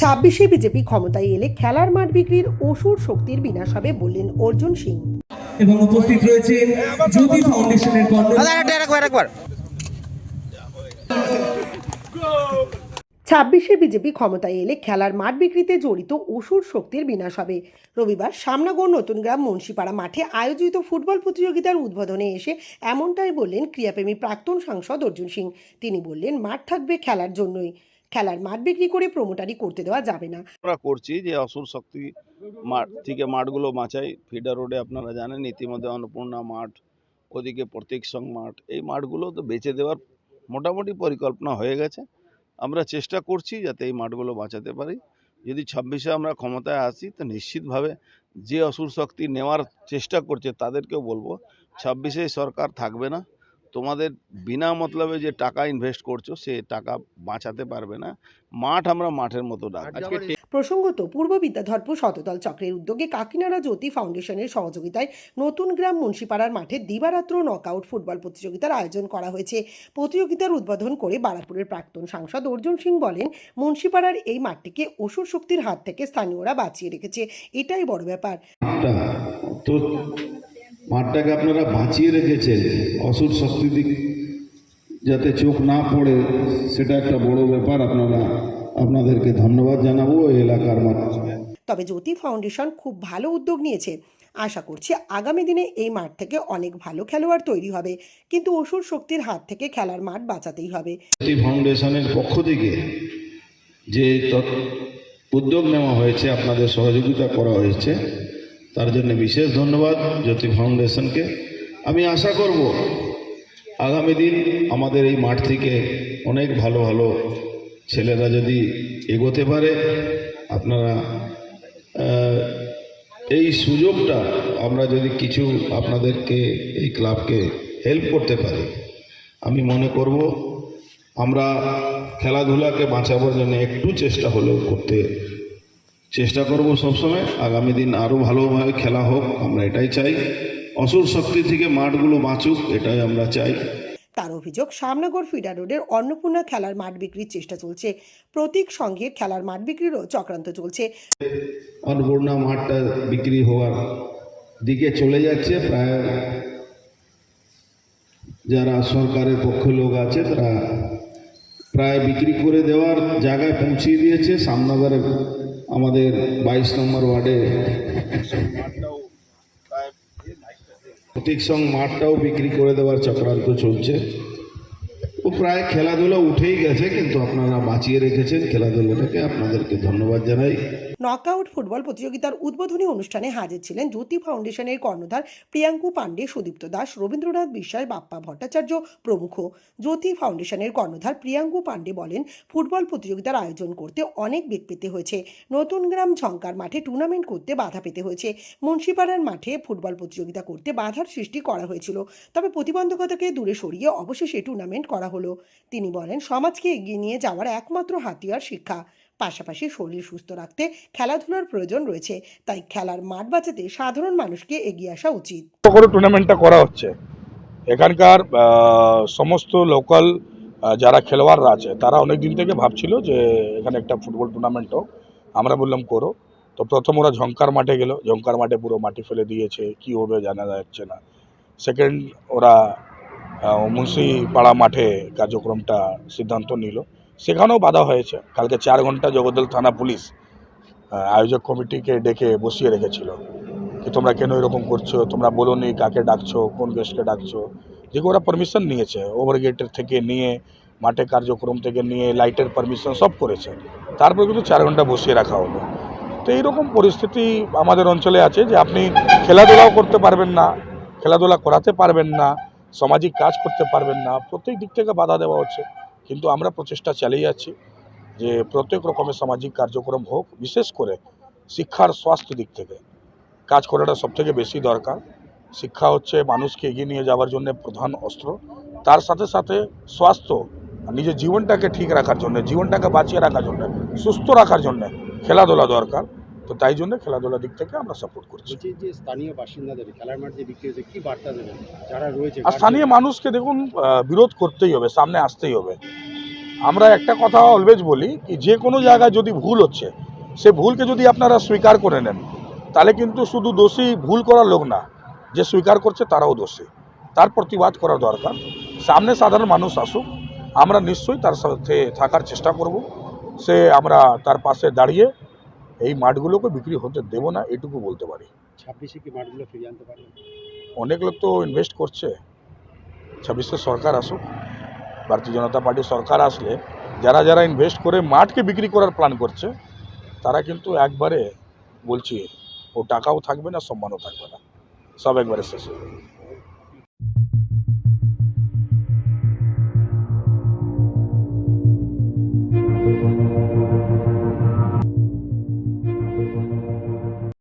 ছাব্বিশে বিজেপি ক্ষমতায় এলে খেলার মাঠ বিক্রির অসুর শক্তির বিনাশ হবে বললেন অর্জুন সিং। এবং উপস্থিত রয়েছেন জ্যোতি ফাউন্ডেশনের একবার। ছাব্বিশে বিজেপি ক্ষমতায় এলে খেলার মাঠ বিক্রিতে জড়িত অসুর শক্তির বিনাশ হবে। রবিবার সামনাগড় নতুন গ্রাম মুন্সিপাড়া মাঠে আয়োজিত ফুটবল প্রতিযোগিতার উদ্বোধনে এসে এমনটাই বললেন ক্রীড়াপ্রেমী প্রাক্তন সাংসদ অর্জুন সিং। তিনি বললেন মাঠ থাকবে খেলার জন্যই। খেলার মাঠ বিক্রি করে প্রমোটারি করতে দেওয়া যাবে না। আমরা করছি যে অসুর শক্তি মাঠ থেকে মাঠগুলো বাঁচাই। ফিডার রোডে আপনারা জানেন, ইতিমধ্যে অন্নপূর্ণা মাঠ, ওদিকে প্রতীক সং মাঠ, এই মাঠগুলো তো বেঁচে দেওয়ার মোটামুটি পরিকল্পনা হয়ে গেছে। আমরা চেষ্টা করছি যাতে এই মাঠগুলো বাঁচাতে পারি। যদি ছাব্বিশে আমরা ক্ষমতায় আসি, তো নিশ্চিতভাবে যে অসুর শক্তি নেওয়ার চেষ্টা করছে, তাদেরকেও বলব ছাব্বিশে সরকার থাকবে না। তোমাদের বিনা মতলবে যে টাকা ইনভেস্ট করছ সে টাকা বাঁচাতে পারবে না। মাঠ আমরা মাঠের মতো ডাক। প্রসঙ্গত পূর্ব বিদ্যাধরপুর শতদল চক্রের উদ্যোগে কাকিনাড়া জ্যোতি ফাউন্ডেশনের সহযোগিতায় নতুন গ্রাম মুন্সিপাড়ার মাঠে দিবারাত্র নকআউট ফুটবল প্রতিযোগিতার আয়োজন করা হয়েছে। প্রতিযোগিতার উদ্বোধন করে বারাপুরের প্রাক্তন সাংসদ অর্জুন সিং বলেন মুন্সিপাড়ার এই মাঠটিকে অসুর শক্তির হাত থেকে স্থানীয়রা বাঁচিয়ে রেখেছে। এটাই বড় ব্যাপার। তো মাঠটাকে আপনারা বাঁচিয়ে রেখেছেন অসুর শক্তি দিক যাতে চোখ না পড়ে সেটা একটা বড় ব্যাপার আপনারা আপনাদেরকে ধন্যবাদ জানাব এলাকার মানুষ তবে জ্যোতি ফাউন্ডেশন খুব ভালো উদ্যোগ নিয়েছে। আশা করছি আগামী দিনে এই মাঠ থেকে অনেক ভালো খেলোয়াড় তৈরি হবে। কিন্তু অসুর শক্তির হাত থেকে খেলার মাঠ বাঁচাতেই হবে। জ্যোতি ফাউন্ডেশনের পক্ষ থেকে যে উদ্যোগ নেওয়া হয়েছে আপনাদের সহযোগিতা করা হয়েছে তার জন্য বিশেষ ধন্যবাদ জ্যোতি ফাউন্ডেশনকে। আমি আশা করব আগামী দিন আমাদের এই মাঠ থেকে অনেক ভালো ভালো ছেলেরা যদি এগোতে পারে, আপনারা এই সুযোগটা আমরা যদি কিছু আপনাদেরকে এই ক্লাবকে হেল্প করতে পারি, আমি মনে করব আমরা খেলাধুলাকে বাঁচাবার জন্য একটু চেষ্টা হলেও করতে চেষ্টা করব সবসময়। আগামী দিন আরও ভালোভাবে খেলা হোক আমরা এটাই চাই। অসুর শক্তি থেকে মাঠগুলো বাঁচুক এটাই আমরা চাই। তার অভিযোগ সামনাগড় ফিডার রোডের অন্নপূর্ণা খেলার মাঠ বিক্রির চেষ্টা চলছে। প্রতীক সংঘের খেলার মাঠ বিক্রিরও চক্রান্ত চলছে। অন্নপূর্ণা মাঠটা বিক্রি হওয়ার দিকে চলে যাচ্ছে। প্রায় যারা সরকারের পক্ষে লোক আছে তারা প্রায় বিক্রি করে দেওয়ার জায়গায় পৌঁছিয়ে দিয়েছে। সামনাগারে আমাদের বাইশ নম্বর ওয়ার্ডে প্রতীক সং মাঠটাও বিক্রি করে দেওয়ার চক্রান্ত চলছে। ও প্রায় খেলাধুলা উঠেই গেছে, কিন্তু আপনারা বাঁচিয়ে রেখেছেন। খেলাধুলাটাকে আপনাদেরকে ধন্যবাদ জানাই। নকআউট ফুটবল প্রতিযোগিতার উদ্বোধনী অনুষ্ঠানে হাজির ছিলেন জ্যোতি ফাউন্ডেশনের কর্ণধার প্রিয়াঙ্কু পাণ্ডে সুদীপ্ত দাস, রবীন্দ্রনাথ বিশ্বাস, বাপ্পা ভট্টাচার্য প্রমুখ। জ্যোতি ফাউন্ডেশনের কর্ণধার প্রিয়াঙ্কু পাণ্ডে বলেন, ফুটবল প্রতিযোগিতার আয়োজন করতে অনেক বেগ পেতে হয়েছে। নতুন গ্রাম ঝঙ্কার মাঠে টুর্নামেন্ট করতে বাধা পেতে হয়েছে। মুন্সিপাড়ার মাঠে ফুটবল প্রতিযোগিতা করতে বাধার সৃষ্টি করা হয়েছিল। তবে প্রতিবন্ধকতাকে দূরে সরিয়ে অবশেষে টুর্নামেন্ট করা হলো। তিনি বলেন, সমাজকে এগিয়ে নিয়ে যাওয়ার একমাত্র হাতিয়ার শিক্ষা। পাশাপাশি শরীর সুস্থ রাখতে খেলাধুলার প্রয়োজন রয়েছে। তাই খেলার মাঠ বাঁচাতে সাধারণ মানুষকে এগিয়ে আসা উচিত। টুর্নামেন্টটা করা হচ্ছে? এখানকার সমস্ত লোকাল যারা খেলোয়াড়রা আছে, তারা অনেক দিন থেকে ভাবছিল যে এখানে একটা ফুটবল টুর্নামেন্ট হোক। আমরা বললাম, করো। তো প্রথম ওরা ঝঙ্কার মাঠে গেল। ঝঙ্কার মাঠে পুরো মাটি ফেলে দিয়েছে, কি হবে জানা যাচ্ছে না। সেকেন্ড ওরা মুন্সিপাড়া মাঠে কার্যক্রমটা সিদ্ধান্ত নিল। সেখানেও বাধা হয়েছে। কালকে চার ঘণ্টা জগদ্দল থানা পুলিশ আয়োজক কমিটিকে ডেকে বসিয়ে রেখেছিল যে তোমরা কেন এরকম করছ, তোমরা বলো নি কাকে ডাকছো, কোন গেস্টকে ডাকছো। যেগুলো ওরা পারমিশন নিয়েছে ওভারগেটের থেকে নিয়ে, মাঠে কার্যক্রম থেকে নিয়ে লাইটের পারমিশন সব করেছে। তারপর কিন্তু চার ঘণ্টা বসিয়ে রাখা হলো। তো এইরকম পরিস্থিতি আমাদের অঞ্চলে আছে যে আপনি খেলাধুলাও করতে পারবেন না, খেলাধুলা করাতে পারবেন না, সামাজিক কাজ করতে পারবেন না, প্রত্যেক দিক থেকে বাধা দেওয়া হচ্ছে। কিন্তু আমরা প্রচেষ্টা চালিয়ে যাচ্ছি যে প্রত্যেক রকমের সামাজিক কার্যক্রম হোক, বিশেষ করে শিক্ষার স্বাস্থ্য দিক থেকে। কাজ করাটা সবথেকে বেশি দরকার। শিক্ষা হচ্ছে মানুষকে এগিয়ে নিয়ে যাওয়ার জন্য প্রধান অস্ত্র। তার সাথে সাথে স্বাস্থ্য, নিজের জীবনটাকে ঠিক রাখার জন্য, জীবনটাকে বাঁচিয়ে রাখার জন্য, সুস্থ রাখার জন্য খেলাধুলা দরকার। তো তাই জন্য খেলাধুলার দিক থেকে আমরা সাপোর্ট করছি। যে স্থানীয় বাসিন্দাদের খেলার মাঠ যে বিক্রি হয়েছে কি বার্তা দেবেন? যারা রয়েছে আর স্থানীয় মানুষকে দেখুন বিরোধ করতেই হবে সামনে আসতেই হবে। আমরা একটা কথা অলওয়েজ বলি কি যে কোনো জায়গায় যদি ভুল হচ্ছে সে ভুলকে যদি আপনারা স্বীকার করে নেন তাহলে কিন্তু শুধু দোষী ভুল করার লোক না যে স্বীকার করছে তারাও দোষী। তার প্রতিবাদ করা দরকার। সামনে সাধারণ মানুষ আসুক আমরা নিশ্চয়ই তার সাথে থাকার চেষ্টা করব। সে আমরা তার পাশে দাঁড়িয়ে এই মাঠগুলোকে বিক্রি হতে দেব না এটুকু বলতে পারি। ছাব্বিশে কি মাঠগুলো ফিরিয়ে আনতে পারবেন? অনেক লোক তো ইনভেস্ট করছে। ছাব্বিশে সরকার আসুক ভারতীয় জনতা পার্টি সরকার আসলে যারা যারা ইনভেস্ট করে মাঠকে বিক্রি করার প্ল্যান করছে তারা কিন্তু একবারে বলছি ও টাকাও থাকবে না সম্মানও থাকবে না। সব একবারে শেষ হয়ে যাবে।